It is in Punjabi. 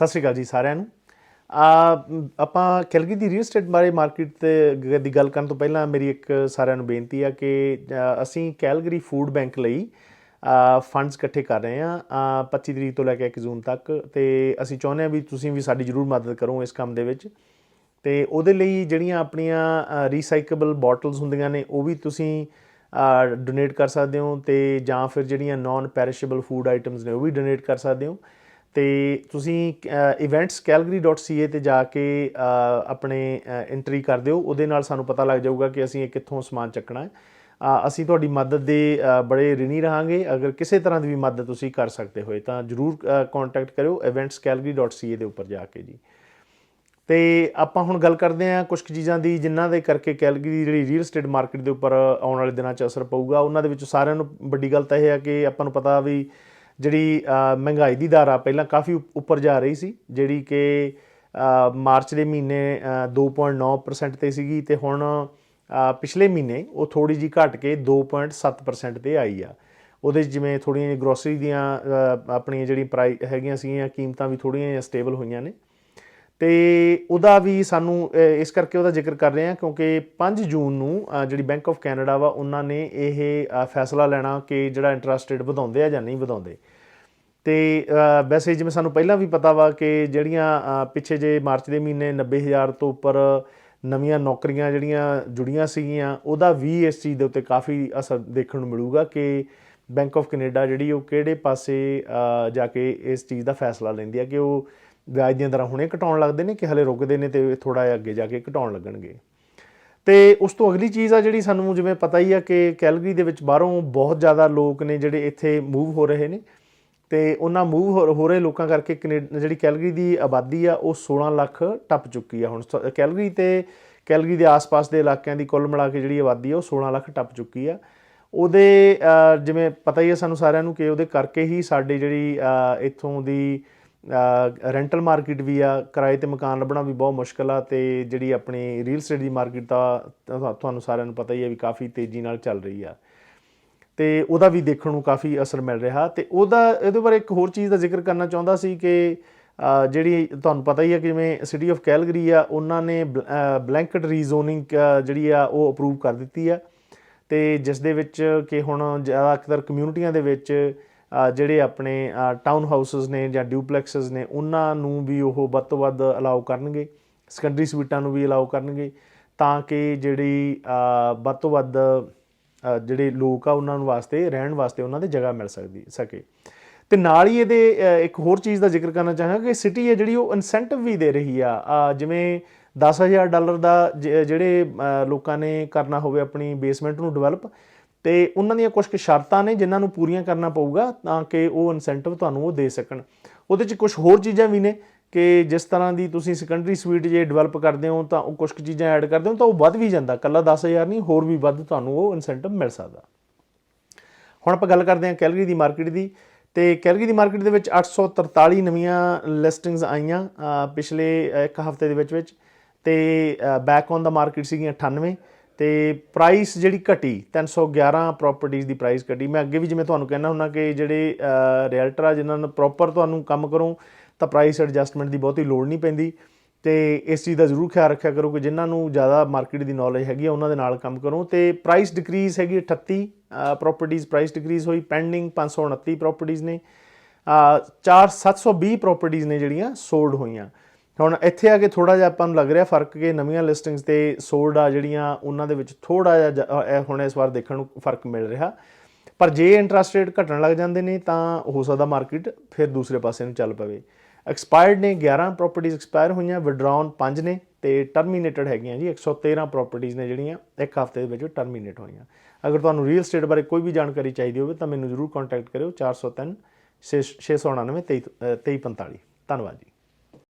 ਸਤਿ ਸ਼੍ਰੀ ਅਕਾਲ ਜੀ ਸਾਰਿਆਂ ਨੂੰ। ਆ, ਆਪਾਂ ਕੈਲਗਰੀ ਦੀ ਰੀਅਲ ਸਟੇਟ ਬਾਰੇ ਮਾਰਕੀਟ ਤੇ ਗ- ਦੀ ਗੱਲ ਕਰਨ ਤੋਂ ਪਹਿਲਾਂ ਮੇਰੀ ਇੱਕ ਸਾਰਿਆਂ ਨੂੰ ਬੇਨਤੀ ਆ ਕਿ ਅਸੀਂ ਕੈਲਗਰੀ ਫੂਡ ਬੈਂਕ ਲਈ ਫੰਡਸ ਇਕੱਠੇ ਕਰ ਰਹੇ ਆ 25 ਤਰੀਕ ਤੋਂ ਲੈ ਕੇ 1 ਜੂਨ ਤੱਕ ਤੇ ਅਸੀਂ ਚਾਹੁੰਦੇ ਆ ਵੀ ਤੁਸੀਂ ਵੀ ਸਾਡੀ ਜਰੂਰ ਮਦਦ ਕਰੋ ਇਸ ਕੰਮ ਦੇ ਵਿੱਚ। ਤੇ ਉਹਦੇ ਲਈ ਜਿਹੜੀਆਂ ਆਪਣੀਆਂ ਰੀਸਾਈਕਲੇਬਲ ਬੋਟਲਸ ਹੁੰਦੀਆਂ ਨੇ, ਉਹ ਵੀ ਤੁਸੀਂ ਡੋਨੇਟ ਕਰ ਸਕਦੇ ਹੋ ਤੇ ਜਾਂ ਫਿਰ ਜਿਹੜੀਆਂ ਨਾਨ ਪੈਰਿਸ਼ੇਬਲ ਫੂਡ ਆਈਟਮਸ ਨੇ, ਉਹ ਵੀ ਡੋਨੇਟ ਕਰ ਸਕਦੇ ਹੋ। ਤੇ ਤੁਸੀਂ eventscalgary.ca ਤੇ ਜਾ ਕੇ ਆਪਣੇ ਐਂਟਰੀ ਕਰ ਦਿਓ। ਉਹਦੇ ਨਾਲ ਸਾਨੂੰ ਪਤਾ ਲੱਗ ਜਾਊਗਾ ਕਿ ਅਸੀਂ ਇਹ ਕਿੱਥੋਂ ਸਮਾਨ ਚੱਕਣਾ ਹੈ। ਅਸੀਂ ਤੁਹਾਡੀ ਮਦਦ ਦੇ ਬੜੇ ਰਿਣੀ ਰਹਾਂਗੇ। ਅਗਰ ਕਿਸੇ ਤਰ੍ਹਾਂ ਦੀ ਵੀ ਮਦਦ ਤੁਸੀਂ ਕਰ ਸਕਦੇ ਹੋਏ, ਤਾਂ ਜਰੂਰ ਕੰਟੈਕਟ ਕਰਿਓ eventscalgary.ca ਦੇ ਉੱਪਰ ਜਾ ਕੇ ਜੀ। ਤੇ ਆਪਾਂ ਹੁਣ ਗੱਲ ਕਰਦੇ ਹਾਂ ਕੁਝ ਕੁ ਚੀਜ਼ਾਂ ਦੀ, ਜਿਨ੍ਹਾਂ ਦੇ ਕਰਕੇ ਕੈਲਗਰੀ ਦੀ ਜਿਹੜੀ ਰੀਅਲ ਏਸਟੇਟ ਮਾਰਕੀਟ ਦੇ ਉੱਪਰ ਆਉਣ ਵਾਲੇ ਦਿਨਾਂ 'ਚ ਅਸਰ ਪਊਗਾ। ਉਹਨਾਂ ਦੇ ਵਿੱਚ ਸਾਰਿਆਂ ਨੂੰ ਵੱਡੀ ਗੱਲ ਤਾਂ ਇਹ ਹੈ ਕਿ ਆਪਾਂ ਨੂੰ ਪਤਾ ਵੀ ਜਿਹੜੀ ਮਹਿੰਗਾਈ ਦੀ ਦਰ ਆ ਪਹਿਲਾਂ ਕਾਫੀ ਉੱਪ- ਉੱਪਰ ਜਾ ਰਹੀ ਸੀ ਜਿਹੜੀ ਕਿ ਮਾਰਚ ਦੇ ਮਹੀਨੇ ਅ, 2.9% ਤੇ ਸੀਗੀ ਤੇ ਹੁਣ ਪਿਛਲੇ ਮਹੀਨੇ ਉਹ ਥੋੜੀ ਜੀ ਘਟ ਕੇ 2.7% ਤੇ ਆਈ ਆ। ਉਹਦੇ 'ਚ ਜਿਵੇਂ ਥੋੜੀਆਂ ਗਰੋਸਰੀ ਦੀਆਂ ਆਪਣੀਆਂ ਜਿਹੜੀ ਪ੍ਰਾਈ ਹੈਗੀਆਂ ਸੀਗੀਆਂ ਕੀਮਤਾਂ ਵੀ ਥੋੜੀਆਂ ਜਿਹੀਆਂ ਸਟੇਬਲ ਹੋਈਆਂ ਨੇ। ਤੇ ਉਹਦਾ ਵੀ ਸਾਨੂੰ ਇਸ ਕਰਕੇ ਉਹਦਾ ਜ਼ਿਕਰ ਕਰ ਰਹੇ ਹਾਂ ਕਿਉਂਕਿ 5 ਜੂਨ ਨੂੰ ਜਿਹੜੀ ਬੈਂਕ ਆਫ ਕੈਨੇਡਾ ਵਾ, ਉਹਨਾਂ ਨੇ ਇਹ ਫੈਸਲਾ ਲੈਣਾ ਕਿ ਜਿਹੜਾ ਇੰਟਰਸਟ ਰੇਟ ਵਧਾਉਂਦੇ ਆ ਜਾਂ ਨਹੀਂ ਵਧਾਉਂਦੇ। ਤੇ ਵੈਸੇ ਜਿਵੇਂ ਸਾਨੂੰ ਪਹਿਲਾਂ ਵੀ ਪਤਾ ਵਾ ਕਿ ਜਿਹੜੀਆਂ ਪਿੱਛੇ ਜੇ ਮਾਰਚ ਦੇ ਮਹੀਨੇ 90000 ਤੋਂ ਉੱਪਰ ਨਵੀਆਂ ਨੌਕਰੀਆਂ ਜਿਹੜੀਆਂ ਜੁੜੀਆਂ ਸੀਗੀਆਂ, ਉਹਦਾ ਵੀ ਇਸ ਚੀਜ਼ ਦੇ ਉੱਤੇ ਕਾਫੀ ਅਸਰ ਦੇਖਣ ਨੂੰ ਮਿਲੂਗਾ ਕਿ ਬੈਂਕ ਆਫ ਕੈਨੇਡਾ ਜਿਹੜੀ ਉਹ ਕਿਹੜੇ ਪਾਸੇ ਜਾ ਕੇ ਇਸ ਚੀਜ਼ ਦਾ ਫੈਸਲਾ ਲੈਂਦੀ ਹੈ ਕਿ ਉਹ ਵਿਆਜ ਦੀਆਂ ਦਰਾਂ ਹੁਣੇ ਘਟਾਉਣ ਲੱਗਦੇ ਨੇ ਕਿ ਹਲੇ ਰੁਕਦੇ ਨੇ ਤੇ ਥੋੜਾ ਜਿਹਾ ਅੱਗੇ ਜਾ ਕੇ ਘਟਾਉਣ ਲੱਗਣਗੇ। ਤੇ ਉਸ ਤੋਂ ਅਗਲੀ ਚੀਜ਼ ਆ ਜਿਹੜੀ ਸਾਨੂੰ ਜਿਵੇਂ ਪਤਾ ਹੀ ਆ ਕਿ ਕੈਲਗਰੀ ਦੇ ਵਿੱਚ ਬਾਹਰੋਂ ਬਹੁਤ ਜ਼ਿਆਦਾ ਲੋਕ ਨੇ ਜਿਹੜੇ ਇੱਥੇ ਮੂਵ ਹੋ ਰਹੇ ਨੇ ਤੇ ਉਹਨਾਂ ਮੂਵ ਹੋ ਰਹੇ ਲੋਕਾਂ ਕਰਕੇ ਕੈਨੇ- ਜਿਹੜੀ ਕੈਲਗਰੀ ਦੀ ਆਬਾਦੀ ਆ ਉਹ 16 ਲੱਖ ਟੱਪ ਚੁੱਕੀ ਆ ਹੁਣ। ਸ- ਕੈਲਗਰੀ ਤੇ ਕੈਲਗਰੀ ਦੇ ਆਸ-ਪਾਸ ਦੇ ਇਲਾਕਿਆਂ ਦੀ ਕੁੱਲ ਮਿਲਾ ਕੇ ਜਿਹੜੀ ਆਬਾਦੀ ਆ ਉਹ 16 ਲੱਖ ਟੱਪ ਚੁੱਕੀ ਆ। ਉਹਦੇ ਜਿਵੇਂ ਪਤਾ ਹੀ ਆ ਸਾਨੂੰ ਸਾਰਿਆਂ ਨੂੰ ਕਿ ਉਹਦੇ ਕਰਕੇ ਹੀ ਸਾਡੀ ਜਿਹੜੀ ਇੱਥੋਂ ਦੀ ਰੈਂਟਲ ਮਾਰਕੀਟ ਵੀ ਆ, ਕਿਰਾਏ ਤੇ ਮਕਾਨ ਲੱਭਣਾ ਵੀ ਬਹੁਤ ਮੁਸ਼ਕਲ ਆ ਤੇ ਜਿਹੜੀ ਆਪਣੀ ਰੀਅਲ ਸਟੇਟ ਦੀ ਮਾਰਕੀਟ ਤਾਂ ਤੁਹਾਨੂੰ ਸਾਰਿਆਂ ਨੂੰ ਪਤਾ ਹੀ ਆ ਵੀ ਕਾਫੀ ਤੇਜ਼ੀ ਨਾਲ ਚੱਲ ਰਹੀ ਆ। ਤੇ ਉਹਦਾ ਵੀ ਦੇਖਣ ਨੂੰ ਕਾਫੀ ਅਸਰ ਮਿਲ ਰਿਹਾ ਤੇ ਉਹਦਾ, ਇਹਦੇ ਬਾਰੇ ਇੱਕ ਹੋਰ ਚੀਜ਼ ਦਾ ਜ਼ਿਕਰ ਕਰਨਾ ਚਾਹੁੰਦਾ ਸੀ ਕਿ ਜਿਹੜੀ ਤੁਹਾਨੂੰ ਪਤਾ ਹੀ ਹੈ ਕਿ ਜਿਵੇਂ ਸਿਟੀ ਆਫ ਕੈਲਗਰੀ ਆ, ਉਹਨਾਂ ਨੇ ਬਲੈਂਕਟ ਰੀਜ਼ੋਨਿੰਗ ਜਿਹੜੀ ਆ ਉਹ ਅਪਰੂਵ ਕਰ ਦਿੱਤੀ ਆ। ਤੇ ਜਿਸ ਦੇ ਵਿੱਚ ਕਿ ਹੁਣ ਜ਼ਿਆਦਾਤਰ ਕਮਿਊਨਿਟੀਆਂ ਦੇ ਵਿੱਚ ਜਿਹੜੇ ਆਪਣੇ ਟਾਊਨ ਹਾਊਸਸ ਨੇ ਜਾਂ ਡਿਊਪਲੈਕਸਸ ਨੇ ਉਹਨਾਂ ਨੂੰ ਵੀ ਉਹ ਵੱਧ ਤੋਂ ਵੱਧ ਅਲਾਉ ਕਰਨਗੇ ਸੈਕੰਡਰੀ ਸਵੀਟਾਂ ਨੂੰ ਵੀ ਅਲਾਉ ਕਰਨਗੇ ਤਾਂ ਕਿ ਜਿਹੜੀ ਵੱਧ ਤੋਂ ਵੱਧ ਜਿਹੜੇ ਲੋਕ ਆ ਉਹਨਾਂ ਨੂੰ ਵਾਸਤੇ ਰਹਿਣ ਵਾਸਤੇ ਉਹਨਾਂ ਦੇ ਜਗ੍ਹਾ ਮਿਲ ਸਕਦੀ ਸਕੇ। ਤੇ ਨਾਲ ਹੀ ਇਹਦੇ ਇੱਕ ਹੋਰ ਚੀਜ਼ ਦਾ ਜ਼ਿਕਰ ਕਰਨਾ ਚਾਹਾਂਗਾ ਕਿ ਸਿਟੀ ਹੈ ਜਿਹੜੀ ਉਹ ਇਨਸੈਂਟਿਵ ਵੀ ਦੇ ਰਹੀ ਆ। ਅ, ਜਿਵੇਂ 10000 ਡਾਲਰ ਦਾ ਜ- ਜਿਹੜੇ ਲੋਕਾਂ ਨੇ ਕਰਨਾ ਹੋਵੇ ਆਪਣੀ ਬੇਸਮੈਂਟ ਨੂੰ ਡਿਵੈਲਪ ਤੇ ਉਹਨਾਂ ਦੀਆਂ ਕੁਝ ਕੁ ਸ਼ਰਤਾਂ ਨੇ ਜਿਨ੍ਹਾਂ ਨੂੰ ਪੂਰੀਆਂ ਕਰਨਾ ਪਊਗਾ ਤਾਂ ਕਿ ਉਹ ਇਨਸੈਂਟਿਵ ਤੁਹਾਨੂੰ ਉਹ ਦੇ ਸਕਣ। ਉਹਦੇ 'ਚ ਕੁਝ ਹੋਰ ਚੀਜ਼ਾਂ ਵੀ ਨੇ ਕਿ ਜਿਸ ਤਰ੍ਹਾਂ ਦੀ ਤੁਸੀਂ ਸੈਕੰਡਰੀ ਸਵੀਟ ਜੇ ਡਿਵੈਲਪ ਕਰਦੇ ਹੋ ਤਾਂ ਉਹ ਕੁਝ ਕੁ ਚੀਜ਼ਾਂ ਐਡ ਕਰਦੇ ਹੋ ਤਾਂ ਉਹ ਵੱਧ ਵੀ ਜਾਂਦਾ। ਕੱਲਾ 10000 ਨਹੀਂ, ਹੋਰ ਵੀ ਵੱਧ ਤੁਹਾਨੂੰ ਉਹ ਇਨਸੈਂਟਿਵ ਮਿਲ ਸਕਦਾ। ਹੁਣ ਆਪਾਂ ਗੱਲ ਕਰਦੇ ਹਾਂ ਕੈਲਗਰੀ ਦੀ ਮਾਰਕੀਟ ਦੀ ਤੇ ਕੈਲਗਰੀ ਦੀ ਮਾਰਕੀਟ ਦੇ ਵਿੱਚ 843 ਨਵੀਆਂ ਲਿਸਟਿੰਗਸ ਆਈਆਂ ਪਿਛਲੇ ਇੱਕ ਹਫ਼ਤੇ ਦੇ ਵਿੱਚ ਵਿੱਚ ਤੇ ਬੈਕ ਔਨ ਦਾ ਮਾਰਕੀਟ ਸੀਗੀਆਂ 98 ਤੇ ਪ੍ਰਾਈਸ ਜਿਹੜੀ ਘਟੀ 311 ਪ੍ਰਾਪਰਟੀਆਂ ਦੀ ਪ੍ਰਾਈਸ ਘਟੀ। ਮੈਂ ਅੱਗੇ ਵੀ ਜਿਵੇਂ ਤੁਹਾਨੂੰ ਕਹਿਣਾ ਹੁੰਦਾ ਕਿ ਜਿਹੜੇ ਰੀਅਲਟਰ ਆ ਜਿਨ੍ਹਾਂ ਨੂੰ ਪ੍ਰੋਪਰ ਤੁਹਾਨੂੰ ਕੰਮ ਕਰੋ ਤਾਂ ਪ੍ਰਾਈਸ ਐਡਜਸਟਮੈਂਟ ਦੀ ਬਹੁਤੀ ਲੋੜ ਨਹੀਂ ਪੈਂਦੀ। ਤੇ ਇਸ ਚੀਜ਼ ਦਾ ਜ਼ਰੂਰ ਖਿਆਲ ਰੱਖਿਆ ਕਰੋ ਕਿ ਜਿਨ੍ਹਾਂ ਨੂੰ ਜ਼ਿਆਦਾ ਮਾਰਕੀਟ ਦੀ ਨੌਲੇਜ ਹੈਗੀ ਆ ਉਹਨਾਂ ਦੇ ਨਾਲ ਕੰਮ ਕਰੋ। ਤੇ ਪ੍ਰਾਈਸ ਡਿਕਰੀਜ਼ ਹੈਗੀ 38 ਪ੍ਰਾਪਰਟੀਆਂ ਪ੍ਰਾਈਸ ਡਿਕਰੀਜ਼ ਹੋਈ। ਪੈਂਡਿੰਗ 529 ਪ੍ਰਾਪਰਟੀਆਂ ਨੇ। ਅ, ਚਾਰ 720 ਪ੍ਰਾਪਰਟੀਆਂ ਨੇ ਜਿਹੜੀਆਂ ਸੋਲਡ ਹੋਈਆਂ। ਹੁਣ ਇੱਥੇ ਆ ਕੇ ਥੋੜਾ ਜਿਹਾ ਆਪਾਂ ਨੂੰ ਲੱਗ ਰਿਹਾ ਫ਼ਰਕ ਕਿ ਨਵੀਆਂ ਲਿਸਟਿੰਗਸ ਤੇ ਸੋਲਡ ਆ ਜਿਹੜੀਆਂ ਉਹਨਾਂ ਦੇ ਵਿੱਚ ਥੋੜਾ ਜਿਹਾ ਜ- ਹੁਣ ਇਸ ਵਾਰ ਦੇਖਣ ਨੂੰ ਫ਼ਰਕ ਮਿਲ ਰਿਹਾ। ਪਰ ਜੇ ਇੰਟਰਸਟ ਰੇਟ ਘਟਣ ਲੱਗ ਜਾਂਦੇ ਨੇ ਤਾਂ ਹੋ ਸਕਦਾ ਮਾਰਕੀਟ ਫਿਰ ਦੂਸਰੇ ਪਾਸੇ ਨੂੰ ਚੱਲ ਪਵੇ। ਐਕਸਪਾਇਰਡ ਨੇ 11 ਪ੍ਰਾਪਰਟੀਆਂ ਐਕਸਪਾਇਰ ਹੋਈਆਂ ਵਿਡਰਾਉਨ 5 ਨੇ ਤੇ ਟਰਮੀਨੇਟਡ ਹੈਗੀਆਂ ਜੀ 113 ਪ੍ਰਾਪਰਟੀਆਂ ਨੇ ਜਿਹੜੀਆਂ, ਇੱਕ ਹਫ਼ਤੇ ਦੇ ਵਿੱਚ ਟਰਮੀਨੇਟ ਹੋਈਆਂ। ਅਗਰ ਤੁਹਾਨੂੰ ਰੀਅਲ ਏਸਟੇਟ ਬਾਰੇ ਕੋਈ ਵੀ ਜਾਣਕਾਰੀ ਚਾਹੀਦੀ ਹੋਵੇ ਤਾਂ ਮੈਨੂੰ ਜ਼ਰੂਰ ਕੰਟੈਕਟ ਕਰਿਓ 403 699 2345 ਧੰਨਵਾਦ ਜੀ।